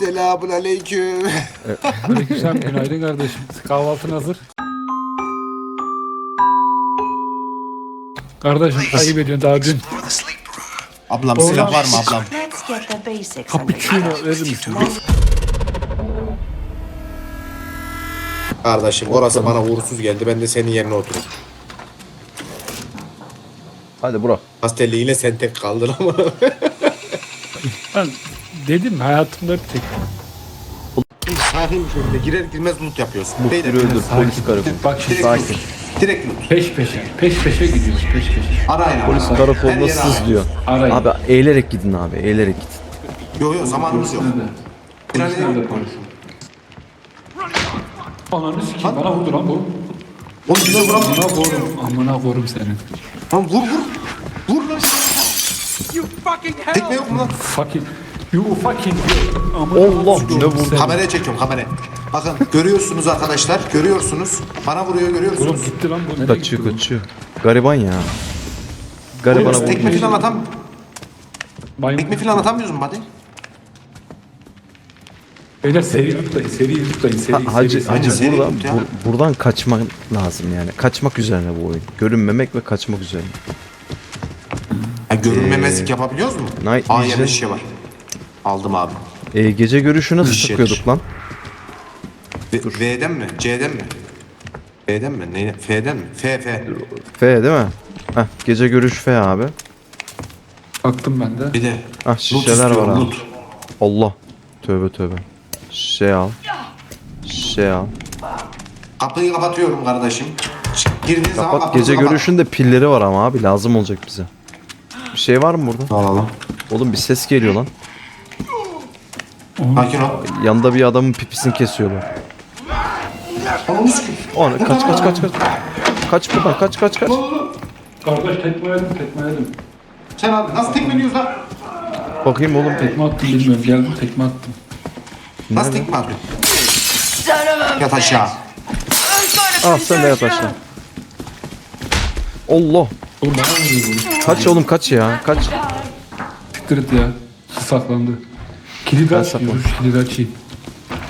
Selamun aleyküm. Aleykümselam günaydın kardeşim. Kahvaltın hazır. Kardeşim ayıp ediyorsun daha dün Ablam silah var mı ablam? Cappuccino verir misin? Kardeşim orası bana uğursuz geldi. Ben de senin yerine oturdum. Hadi Burak. Pastelli yine sen tek kaldın ama. Ben dedim hayatımda bir tek. Sakin bir şekilde girer girmez loot yapıyorsun. Beyler, öldür polis karakolu. Bak şimdi Direkt Sakin. loot. Direkt loot. peş peşe. Peş peşe gidiyoruz peş peşe. Arayın Polis arayın. Her karakoluna yere arayın. sızlıyor. Arayın. Abi eğilerek gidin abi eğilerek gidin. Yok yok zamanımız yok. Nerede? Polis tane- nerede polis? Ananı sikeyim bana vurdu lan bu. Oğlum bize vuran Amına korum. Amına korum senin. Lan vur vur. Vur lan. Tekme yok mu lan? Fucking. You fucking. Allah ne vurdu. seni. Kameraya çekiyorum kameraya. Bakın görüyorsunuz arkadaşlar. Görüyorsunuz. Bana vuruyor görüyorsunuz. Oğlum gitti lan bu. Nereye Kaçıyor gitti bu? kaçıyor. Gariban ya. Garibana Oğlum, tekme vurdu. falan atam. Maymun. Tekme falan atamıyoruz mu hadi? Beyler seri tutlayın, seri tutlayın, seri, Ha, hacı seri, hacı seri buradan tut ya. bur- buradan kaçmak lazım yani. Kaçmak üzerine bu oyun. Görünmemek ve kaçmak üzerine. Ha, görünmemezlik yapabiliyoruz mu? Night Aa Vision. yerde şişe var. Aldım abi. E, gece görüşü nasıl Dış takıyorduk yetiş. lan? V- V'den mi? C'den mi? F'den mi? Ne? F'den mi? F, F. F değil mi? Heh, gece görüş F abi. Baktım ben de. Bir de Ah şişeler var istiyorum, abi. loot. Allah. Tövbe tövbe. Şey al. Şey al. Kapıyı kapatıyorum kardeşim. Çık- Girdiğiniz zaman Kapat kapınızı gece kapat. görüşünde pilleri var ama abi lazım olacak bize. Bir şey var mı burada? Alalım. Oğlum bir ses geliyor lan. Sakin ol. Yanında bir adamın pipisini kesiyorlar. Onu sikeyim. O ne? Kaç kaç kaç kaç. Kaç buradan kaç kaç kaç. Kardeş tekme yedim, tekme yedim. Sen abi nasıl tekmeliyoruz lan? Bakayım oğlum. Tekme attım bilmiyorum, geldim tekme attım. Nasıl tekme atıyorsun? Yat aşağı. Ah sen de yat aşağı. Allah. Oğlum bana vuruyor bu. Kaç oğlum kaç ya. Kaç. Siktir et ya. Saklandı. Kilidi aç diyoruz, kilidi açayım.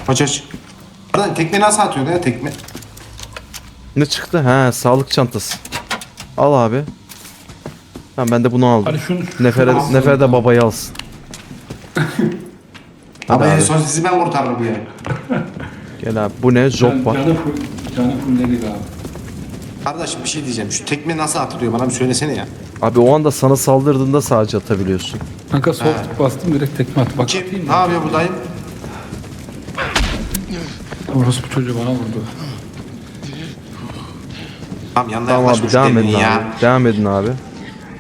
Aç aç. Lan tekme nasıl atıyorsun ya tekme? Ne çıktı? He sağlık çantası. Al abi. Tamam ben de bunu aldım. Hadi şunu... şunu Nefere, alsana. Nefere de babayı alsın. Ama en abi. son sizi ben kurtarırım yani. Gel abi. Bu ne? Job var. Canı full, canı abi. Kardeşim bir şey diyeceğim. Şu tekme nasıl atılıyor bana bir söylesene ya. Abi o anda sana saldırdığında sadece atabiliyorsun. Kanka sol tık bastım direkt tekme attı. Bak Kim? atayım Ne mı? yapıyor buradayım? Orası bu çocuğu bana vurdu. Tamam yanına Tamam yaklaşmış abi devam deliğin edin ya. abi. Devam edin abi.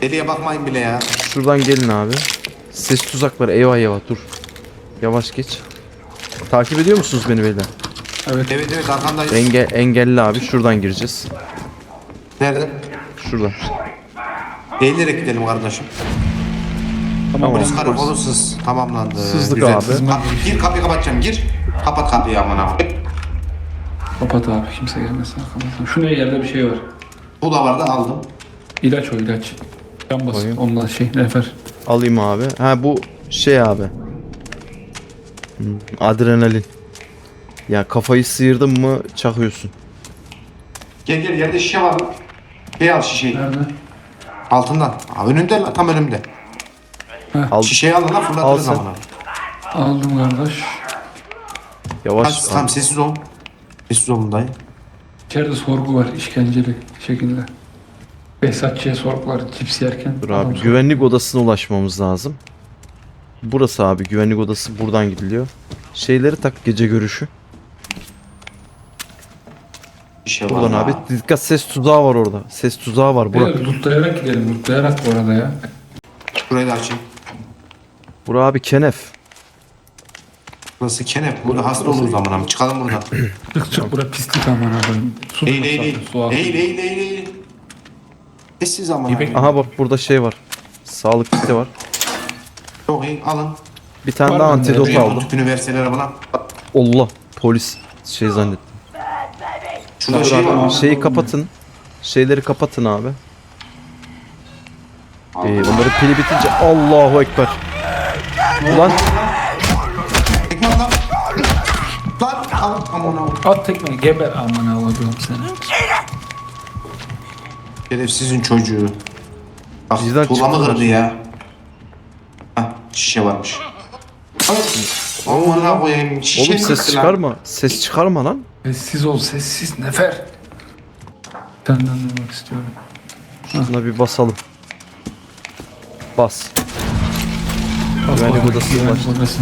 Deliye bakmayın bile ya. Şuradan gelin abi. Ses tuzakları eyvah eyvah dur. Yavaş geç. Takip ediyor musunuz beni beyler? Evet. Evet evet arkandayız. Enge engelli abi şuradan gireceğiz. Nerede? Şuradan. Eğilerek gidelim kardeşim. Tamam. Polis karakolu sız tamamlandı. Sızdık Güzel. abi. Kap- gir kapıyı kapatacağım gir. Kapat kapıyı amına. koyayım. Kapat abi kimse gelmesin arkamızdan. Şu ne yerde bir şey var. Bu da vardı aldım. İlaç o ilaç. Can basın Koyun. ondan şey nefer. Alayım abi. Ha bu şey abi. Hmm, Adrenalin. Ya kafayı sıyırdın mı çakıyorsun. Gel gel yerde şişe var. Şey al şişeyi. Nerede? Altından. Aa, önünde lan, tam önümde. Al Şişeyi al lan Al fırlatırız sen. amına. Aldım kardeş. yavaş. Tamam, tamam sessiz ol. Sessiz olun dayı. İçeride sorgu var işkenceli şekilde. Behzatçı'ya sorgu var cips yerken. Dur adam abi sor- güvenlik odasına ulaşmamız lazım. Burası abi güvenlik odası buradan gidiliyor. Şeyleri tak gece görüşü. Şişe var. Buradan ha. abi dikkat ses tuzağı var orada. Ses tuzağı var Burak. Beyler lootlayarak gidelim lootlayarak bu arada ya. Burayı da açayım. Burak abi kenef. Burası kenep. Burada hasta oluruz amına. Çıkalım buradan. Çık çık bura pislik aman abim. Su Eğil eğil eğil. su al. Eğil eğil eğil eğil. Sessiz amına. İpek- Aha bak burada şey var. Sağlık kiti var. Çok iyi alın. Bir tane Var daha bende. antidot aldım. tüpünü verseler bana. Allah polis şey zannettim. Şurada şey var. şeyi kapatın. Şeyleri kapatın abi. Ee, onların pili bitince Allahu Ekber. Ulan Tekme at lan. Al aman At tekmeyi geber aman avladım seni. Şerefsizin çocuğu. Bak Bizden tuğlamı kırdı ya. Hah şişe varmış. Al. Aman koyayım şişe Oğlum ses kırdı lan. çıkarma. Ses çıkarma lan. Sessiz ol sessiz nefer. Senden duymak istiyorum. Şuna bir basalım. Bas. Güvenlik bakayım, odası var. odası.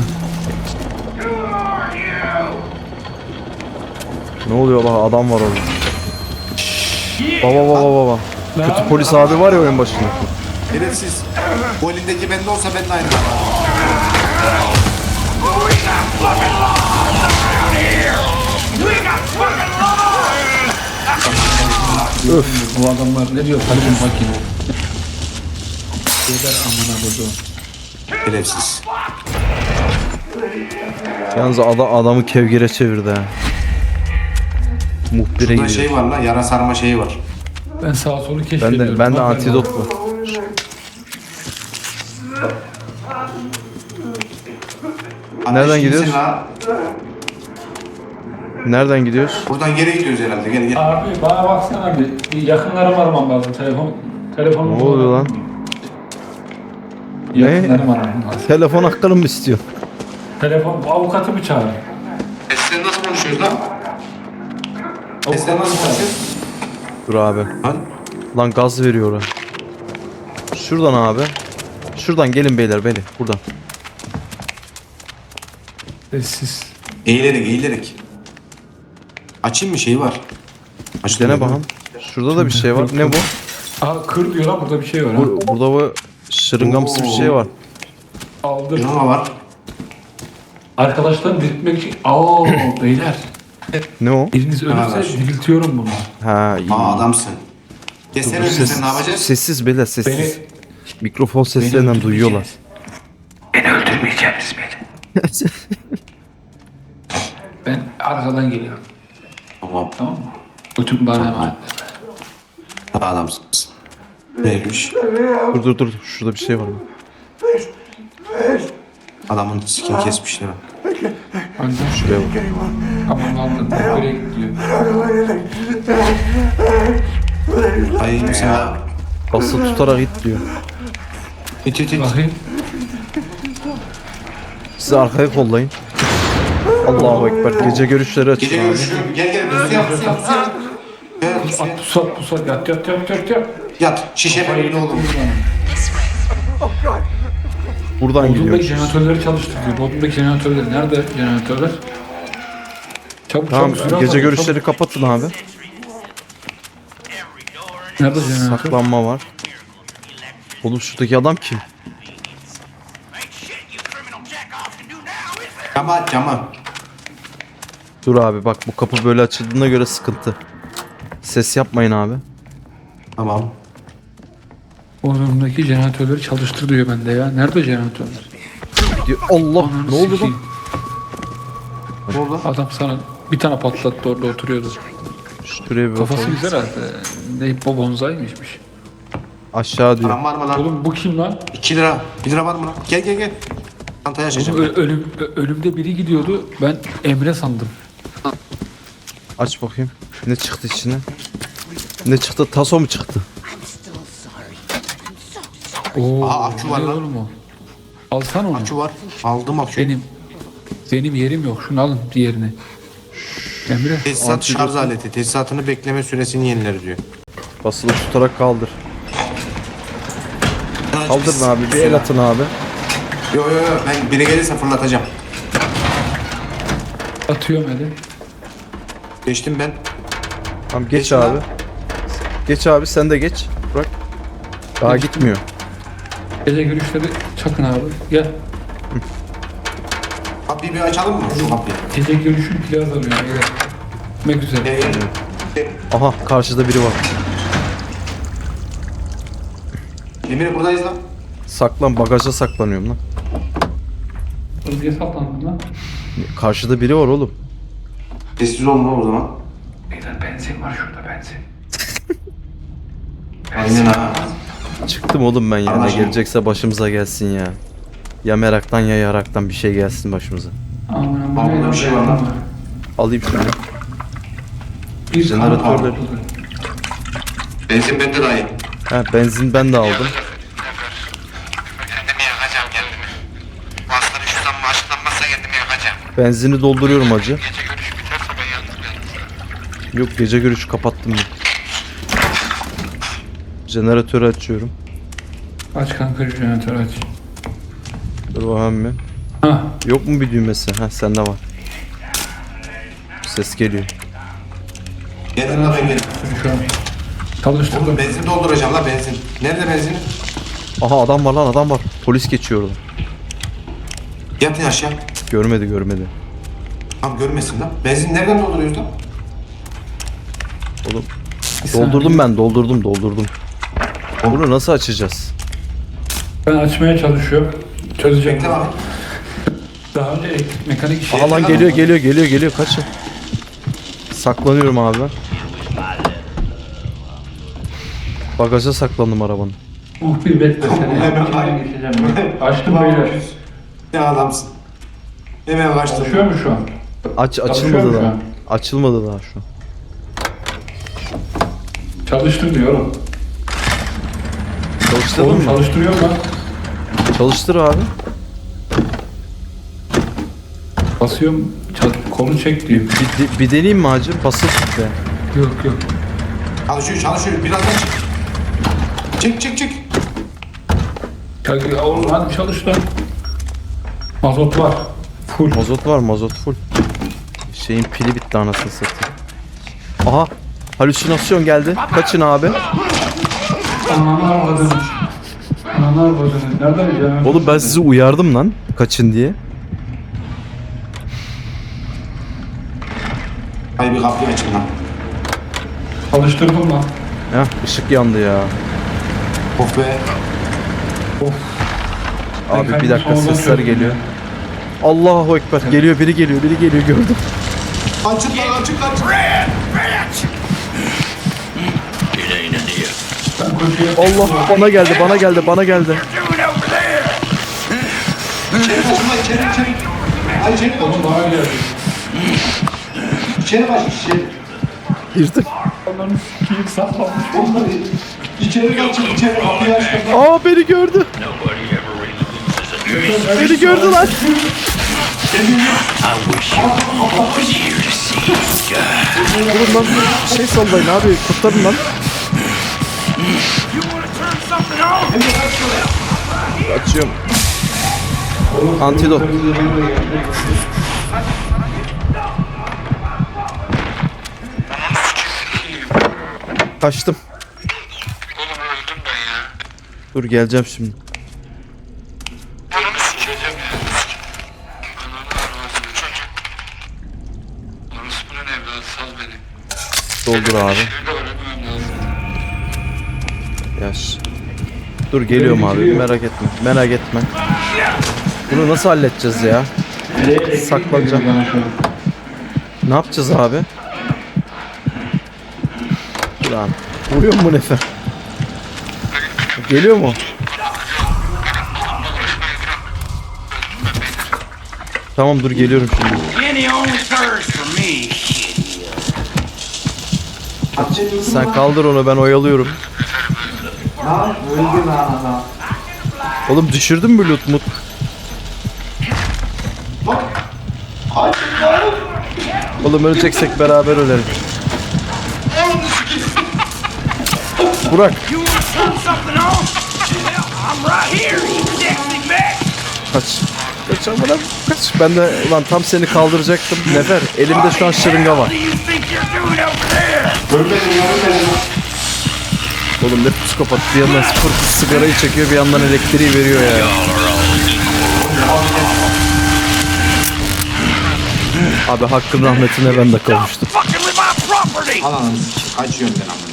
Ne oluyor bak adam var orada. Baba baba baba. Kötü polis abi var ya oyun başında. Şerefsiz. Bu elindeki bende olsa ben de aynı. Öf. Bu adamlar ne diyor? Kalbim makine. Geber amına koyduğum. Şerefsiz. Yalnız ada, adamı kevgire çevirdi ha. Muhbire gidiyor. şey var lan yara sarma şeyi var. Ben sağa solu Ben keşfediyorum. de ben de Bak antidot bu. Nereden Ateş gidiyoruz? lan. Nereden gidiyoruz? Buradan geri gidiyoruz herhalde. Gel gel. Abi bana baksana bir. bir yakınlarım aramam lazım. Telefon telefon. Ne oluyor lan? Yakınlarım aramam lazım. Telefon hakkını mı istiyor? Telefon avukatı mı çağır? Sesle nasıl konuşuyoruz lan? Sesle nasıl konuşuyoruz? Dur abi. Lan. Lan gaz veriyor ha. Şuradan abi. Şuradan gelin beyler beni. Buradan. Sessiz. Eğilerek eğilerek. Açayım mı şeyi var? Aç Dene bakalım. Şurada da bir şey var. Ne bu? Aa kır diyor lan burada bir şey var ha. bu burada bu şırıngamsı bir şey var. Aldır. Yanıma var. Arkadaşlarını diriltmek için. Aa beyler. Ne o? Biriniz ölürse Arkadaş. diriltiyorum bunu. Ha iyi. Aa adamsın. Ya sen Ses- ölürsen ne yapacağız? Sessiz beyler sessiz. Beni Mikrofon seslerinden duyuyorlar. Beni öldürmeyeceksiniz beni. Ben arkadan geliyorum. Tamam. Tamam mı? Bütün bana emanet. Adamsın. Neymiş? dur dur dur. Şurada bir şey var. Adamın skin kesmişler. Annem Şuraya bak. Aman Allah'ım nereye gidiyor? Ay sen Bası tutarak it diyor. it it it. Bakayım. Siz arkaya kollayın. Allahu Ekber. Gece görüşleri açın Gece abi. görüşürüm. Gel gel. Pusu yap pusu yap pusu. Gel pusu. At pusat pusat yat yat yat yat yat. Yat. Şişe ne oğlum. Buradan Bodrum'daki gidiyor. jeneratörleri çalıştırıyor. Bodrum'daki jeneratörler. Nerede jeneratörler? Çabuk Tamam çabuk. süre gece azalıyor, görüşleri kapatın abi. çabuk. Nerede jeneratör? Saklanma var. Oğlum şuradaki adam kim? Cama cama. Dur abi bak bu kapı böyle açıldığına göre sıkıntı. Ses yapmayın abi. Tamam. Bodrum'daki jeneratörleri çalıştır diyor bende ya. Nerede jeneratörler? Diyor, Allah Ananı ne oldu lan? sikeyim. Oldu? Adam sana bir tane patlattı orada oturuyordu. Şuraya bir Kafası bakalım. güzel halde. Ne bu bonzaymışmış. Aşağı diyor. Param var mı lan? Oğlum bu kim lan? 2 lira. 1 lira var mı lan? Gel gel gel. Çantaya Oğlum, açacağım. ö- ölüm, ö- ölümde biri gidiyordu. Ben Emre sandım. Aç bakayım. Ne çıktı içine? Ne çıktı? Taso mu çıktı? Oo, Aa, akü var ne lan. oğlum o? Alsana onu. Akü var. Aldım akü. Benim benim yerim yok. Şunu alın diğerini. Emre. Tesisat şarj aleti. Tesisatını bekleme süresini yeniler diyor. Basılı tutarak kaldır. Kaldırın abi. Bir el atın abi. Yo yo yo ben biri gelirse fırlatacağım. Atıyorum eli. Geçtim ben. Tamam geç Geçin lan. abi. Geç abi sen de geç. Bırak. Daha gitmiyor. Gece görüşleri çakın abi. Gel. Kapıyı bir açalım mı? Şu kapıyı. Gece görüşün kiraz arıyor. Gel. Gitmek üzere. Gel. Aha karşıda biri var. Emre buradayız lan. Saklan bagaja saklanıyorum lan. Hızlıya saplandın lan. Karşıda biri var oğlum. Sessiz olma o zaman. Beyler benzin var şurada benzin. Aynen ha. Çıktım oğlum ben ya. Ne Anlaşıldı. gelecekse başımıza gelsin ya. Ya meraktan ya yaraktan bir şey gelsin başımıza. Aman burada bir şey var lan. Alayım şimdi. Bir Jeneratörleri. Benzin bende dayı. Ha benzin ben de aldım. Kendimi yakacağım kendimi. Aslında şuradan maaşlanmazsa kendimi yakacağım. Benzini dolduruyorum hacı. Gece görüş biterse ben yalnız kalırım. Yok gece görüşü kapattım ben. Jeneratörü açıyorum. Aç kanka jeneratörü aç. Dur bakayım bir. Ha Yok mu bir düğmesi? Ha sende var. Ses geliyor. Gelin la ben gelin. şu an. Çalıştırdım. Oğlum benzin dolduracağım la benzin. Nerede benzin? Aha adam var lan adam var. Polis geçiyor orada. Yatın aşağı. Görmedi görmedi. Tamam görmesin lan. Benzin nereden dolduruyoruz lan? Oğlum doldurdum ben doldurdum doldurdum. Bunu nasıl açacağız? Ben açmaya çalışıyorum. Çözeceğim. Bekle. Daha önce elektrik mekanik işi. Aha lan geliyor geliyor geliyor geliyor kaçın. Saklanıyorum abi ben. Bagaja saklandım arabanın. Muhbir bekle seni. Hemen İçinden ay- geçeceğim ben. Açtım beyler. Ne adamsın. Hemen kaçtım. Çalışıyor mu şu an? Aç Çalışıyor açılmadı mu şu daha. an? Açılmadı daha şu an. Çalıştır diyorum. Çalıştırdın Oğlum mı? çalıştırıyor lan. Çalıştır abi. Basıyorum. Çal kolu çek diyor. Bir, de- bir deneyeyim mi hacı? Basıp be. Yok yok. Çalışıyor çalışıyor. Birazdan çık. Çık çık çık. Çal oğlum hadi çalış lan. Mazot var. Full. Mazot var mazot full. Şeyin pili bitti anasını satayım. Aha halüsinasyon geldi. Kaçın abi. Ananı arvadın. Ananı arvadın. Nereden bileceğim? Oğlum ben sizi uyardım lan. Kaçın diye. Hayır bir kapıyı açın lan. Çalıştırdım lan. Heh ışık yandı ya. Of be. Abi bir dakika sonradan sesler geliyor. ya. Allahu ekber. Geliyor biri geliyor biri geliyor gördüm. Açın lan açın açın. Ben koşuya Allah bana geldi bana geldi bana geldi. İçeri içeri. Ay içeri. Oğlum bana geldi. İçeri kaçın içeri. Girdim. Onların sikiyim saklanmış. Oğlum içeri kaçın içeri. Kapıyı açın. Aa beni gördü. Beni gördü lan. Durun lan şey sallayın abi kurtarın lan. Açıyorum. Antidot. Kaçtım. Oğlum öldüm ben ya. Dur geleceğim şimdi. Ananı sikeceğim ya. Ananı arvadını çocuk. Orospunun evladı sal beni. Doldur abi. Yaş. Dur geliyorum abi merak etme. Merak etme. Bunu nasıl halledeceğiz ya? Saklanacağım. Ne yapacağız abi? Abi. Vuruyor mu Nefer? Geliyor mu? Tamam dur geliyorum şimdi. Sen kaldır onu ben oyalıyorum. Oğlum düşürdün mü loot mut? Oğlum öleceksek beraber ölelim. Burak kaç. Kaç amına kaç. Ben de ulan tam seni kaldıracaktım. Nefer elimde şu an şırınga var. What do Oğlum ne psikopat bir yandan sıfır sigarayı çekiyor bir yandan elektriği veriyor ya. Abi hakkın rahmetine ben de kavuştum. Ananı. Kaçıyorum ben.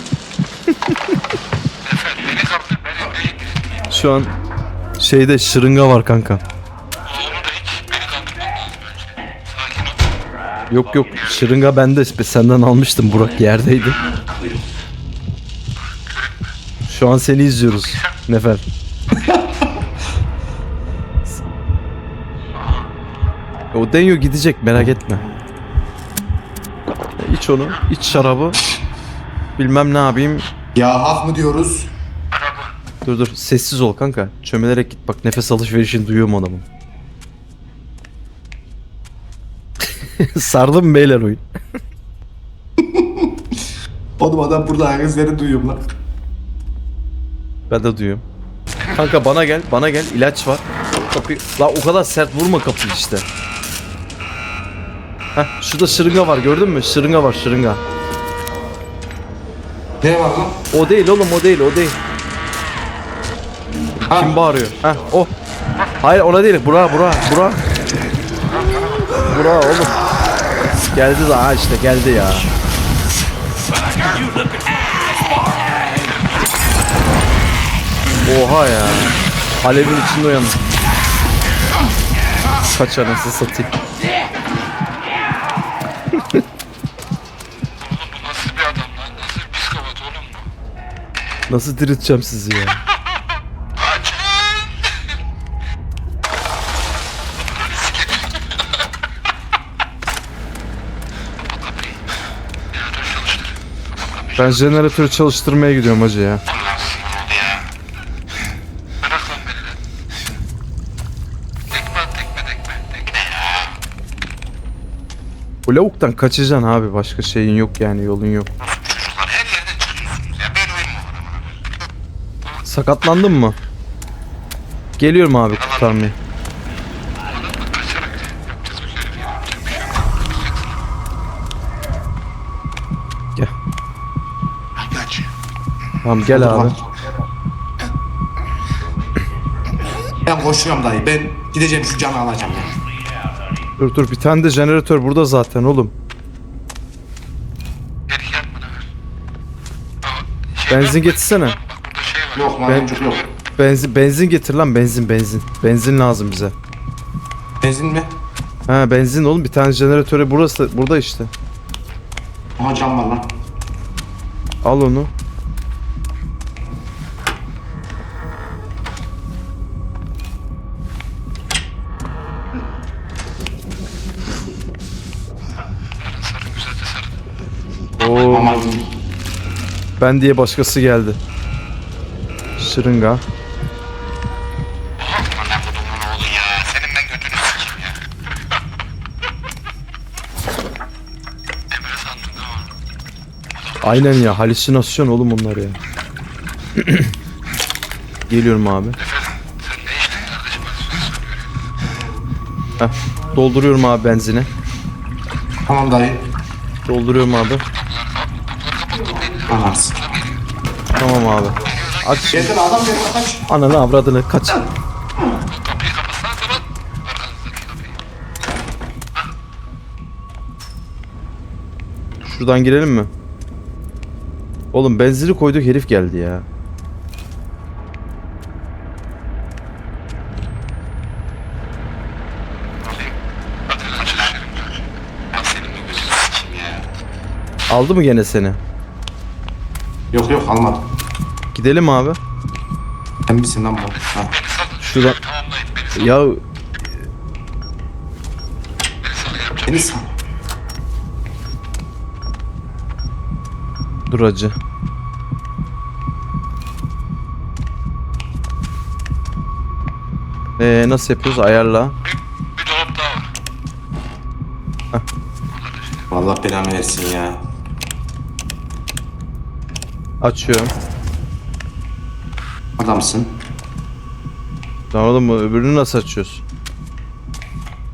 Şu an şeyde şırınga var kanka. Yok yok şırınga bende senden almıştım Burak yerdeydi. Şu an seni izliyoruz Nefer. o deniyor gidecek merak etme. iç onu. İç şarabı. Bilmem ne yapayım. Ya hak mı diyoruz? Dur dur sessiz ol kanka. Çömelerek git bak nefes alışverişini duyuyorum adamın. Sardım beyler oyun. Oğlum adam burada herkesleri duyuyorum lan. Ben de duyuyorum. Kanka bana gel, bana gel. ilaç var. Kapıyı... La o kadar sert vurma kapıyı işte. Heh, şurada şırınga var gördün mü? Şırınga var şırınga. Ne var lan? O değil oğlum o değil o değil. Ha. Kim bağırıyor? Heh o. Hayır ona değil. Bura bura bura. Bura oğlum. Geldi daha işte geldi ya. Oha ya. Alevin içinde uyandım. Kaç anasını satayım. Nasıl bir adam lan? Nasıl bir psikopat oğlum bu? Nasıl dirilteceğim sizi ya? Ben jeneratörü çalıştırmaya gidiyorum hacı ya. Allah'ım sinir oldu ya. Bırak lan beni lan. Tekme at tekme tekme. Tekme ya. Bu lavuktan kaçacaksın abi. Başka şeyin yok yani yolun yok. Çocuklar her yerden çıkıyorsunuz ya. Ben oyun mu? Sakatlandın mı? Geliyorum abi kurtarmaya. Gel. Tamam gel abi. Ben koşuyorum dayı. Ben gideceğim şu canı alacağım ya. Dur dur bir tane de jeneratör burada zaten oğlum. Geri gel bana ver. Aa, şey Benzin var mı? getirsene. Bak burada şey var. Yok çocuk yok. Benzin benzin getir lan benzin benzin. Benzin lazım bize. Benzin mi? Ha benzin oğlum bir tane jeneratörü burası burada işte. Aha cam var lan. Al onu. Ben diye başkası geldi. Şırınga. Aman ne kodumun oğlu ya. Senin ben götünü sikeyim ya. Emre sandın değil mi? Aynen ya halüsinasyon oğlum onlar ya. Geliyorum abi. Sen ne içtin kardeşim? Ben sana soruyorum. Heh, dolduruyorum abi benzini. Tamam dayı. Dolduruyorum abi. Anars. Tamam abi. Aç. Geldi lan adam geldi kaç. Ananı avradını kaç. Şuradan girelim mi? Oğlum benzini koyduk herif geldi ya. Aldı mı gene seni? Yok yok almadım. Gidelim abi. Sen misin lan bu? Ha. Şuradan. Ya Beni sal. dur acı. Ee, nasıl yapıyoruz? Ayarla. Bir dolap daha var. Vallahi belanı versin ya. Açıyorum. Adamsın. Tamam oğlum bu öbürünü nasıl açıyoruz?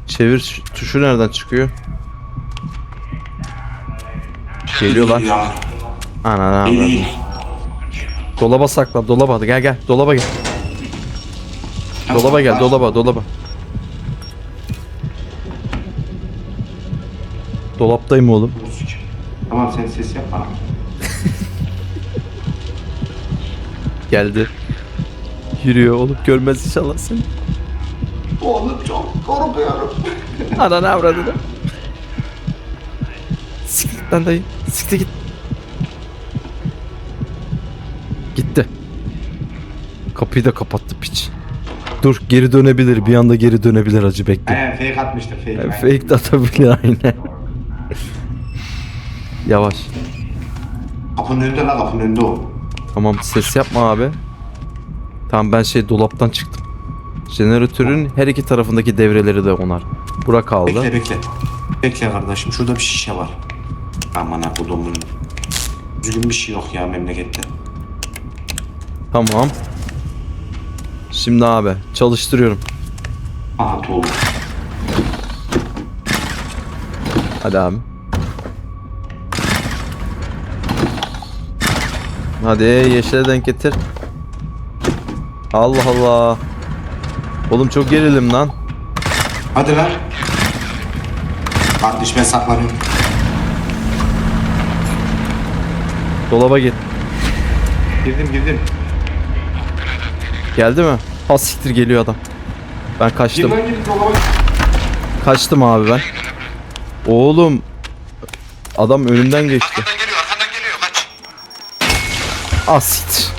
Çevir tuşu nereden çıkıyor? Geliyor lan. Ya. Ana İyi. Dolaba sakla dolaba hadi gel gel dolaba gel. Dolaba gel dolaba dolaba. Dolaptayım oğlum. Tamam sen ses yap Geldi. Yürüyor oğlum görmez inşallah seni. Oğlum çok korkuyorum. Ana ne avradını. Siktir git lan dayı. Siktir git. Gitti. Kapıyı da kapattı piç. Dur geri dönebilir bir anda geri dönebilir acı bekle. He fake atmıştır fake. Yani fake de atabilir aynen. Yavaş. Kapının önünde la kapının önünde o. Tamam ses yapma abi. Tamam ben şey dolaptan çıktım. Jeneratörün her iki tarafındaki devreleri de onar. Bura kaldı. Bekle bekle. Bekle kardeşim şurada bir şişe var. Aman ha kodumun. Düzgün bir şey yok ya memlekette. Tamam. Şimdi abi çalıştırıyorum. Aha tuğla. Hadi abi. Hadi yeşile denk getir. Allah Allah. Oğlum çok gerilim lan. Hadi. Kardeş ben saklanıyorum. Dolaba git. Girdim girdim. Geldi mi? Ha siktir geliyor adam. Ben kaçtım. Gir lan gir dolaba. Kaçtım abi ben. Oğlum. Adam önümden geçti. Arkandan geliyor arkandan geliyor kaç. Asit.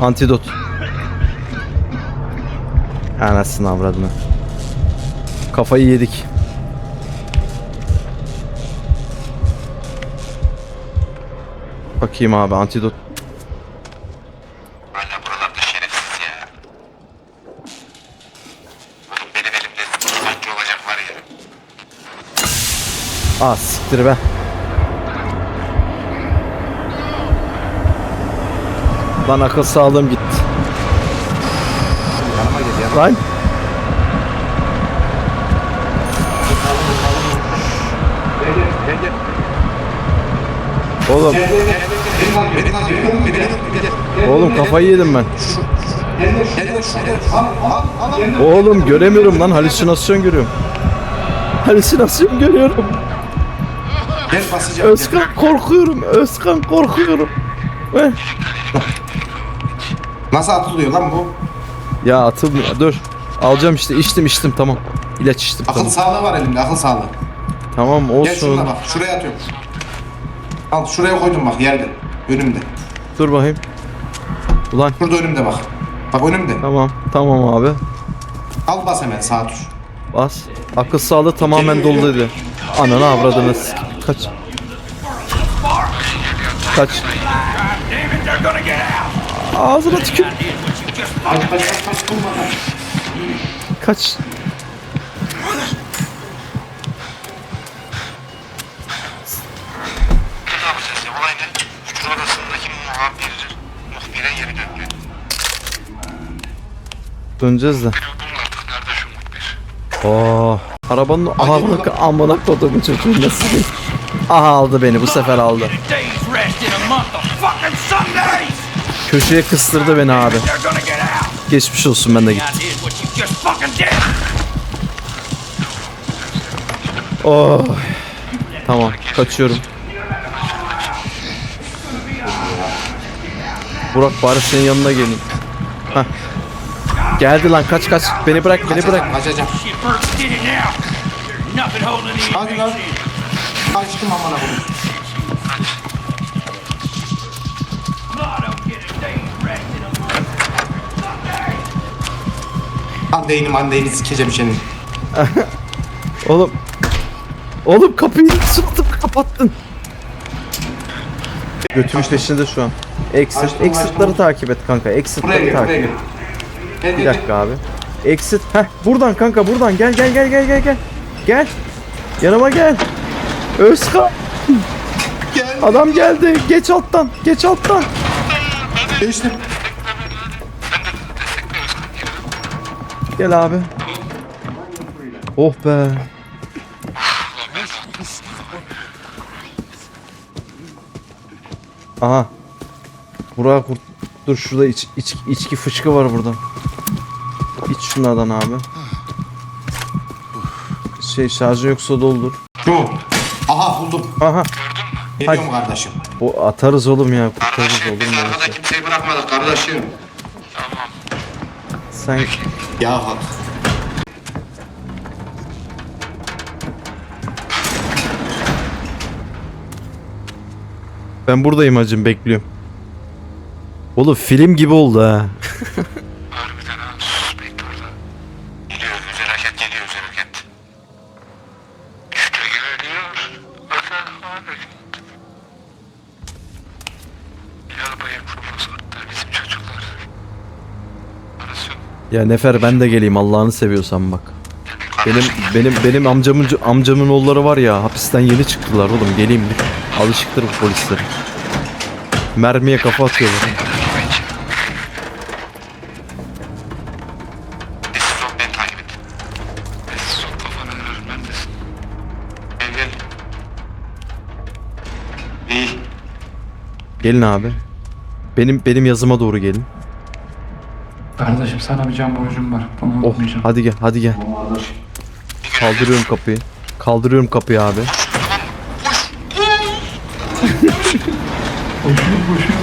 Antidot. Anasını avradını. Kafayı yedik. Bakayım abi antidot. Hala buralarda şerefsiz ya. Oğlum benim elimde sanki olacak var ya. Ah siktir be. Lan akıl sağlığım gitti. Yanıma gel yanıma. Lan. Oğlum, oğlum kafayı yedim ben. Oğlum göremiyorum lan halüsinasyon görüyorum. Halüsinasyon görüyorum. Gel basacağım. Özkan korkuyorum. Özkan korkuyorum. Nasıl atılıyor lan bu? Ya atılmıyor. Dur. Alacağım işte. içtim içtim tamam. İlaç içtim Akıl tamam. sağlığı var elimde akıl sağlığı. Tamam Gel şuna olsun. bak şuraya atıyorum. Al şuraya koydum bak yerde. Önümde. Dur bakayım. Ulan Şurada önümde bak. Bak önümde. tamam tamam abi. Al bas hemen sağ tuş. Bas. Akıl sağlığı tamamen dolu dedi. Ananı avradını s- Kaç. Kaç. Damn it, they're gonna get out. Ağzına tükür. Kaç. Döneceğiz de. Bunun artık nerede şu muhbir? Oh. Arabanın amına kodumu çocuğu nasıl? Aha aldı beni bu sefer aldı. Köşeye kıstırdı beni abi. Geçmiş olsun ben de I git. did what you just fucking did. Oh. Tamam kaçıyorum. Burak bari senin yanına gelin. Hah. Geldi lan kaç kaç. Beni bırak beni bırak. Kaçacağım Hadi lan. Kaçtım amına koyayım. Andeyini mandeyini sikeceğim senin. Oğlum. Oğlum kapıyı sıktım kapattın. Götürmüş peşinde şu an. Exit, Açtım, exit'ları açtım. takip et kanka. Buraya Exit'ları gel buraya takip et. gel. Bir dakika abi. Exit. Heh buradan kanka buradan. Gel gel gel gel gel gel. Gel. Yanıma gel. Özkan. Gel. Adam geldi. Geç alttan. Geç alttan. Geçtim. Gel abi. Oh be. Aha. Burak kurt. Dur şurada iç, iç, içki fışkı var burada. İç şunlardan abi. Şey şarjı yoksa doldur. Şu. Sen buldum. Aha. Geliyorum kardeşim. O atarız oğlum ya. Kurtarırız Kardeşim olur biz arkada kimseyi bırakmadık kardeşim. Sen Ya ben buradayım hacım bekliyorum. Oğlum film gibi oldu ha. Ya Nefer ben de geleyim Allah'ını seviyorsan bak. Benim benim benim amcamın amcamın oğulları var ya hapisten yeni çıktılar oğlum geleyim bir. Alışıktır bu polisler. Mermiye kafa atıyorlar. Gelin abi. Benim benim yazıma doğru gelin. Kardeşim sana bir can borcum var. Bunu Oh unutmayacağım. hadi gel hadi gel. Kaldırıyorum kapıyı. Kaldırıyorum kapıyı abi. Boşuna boşuna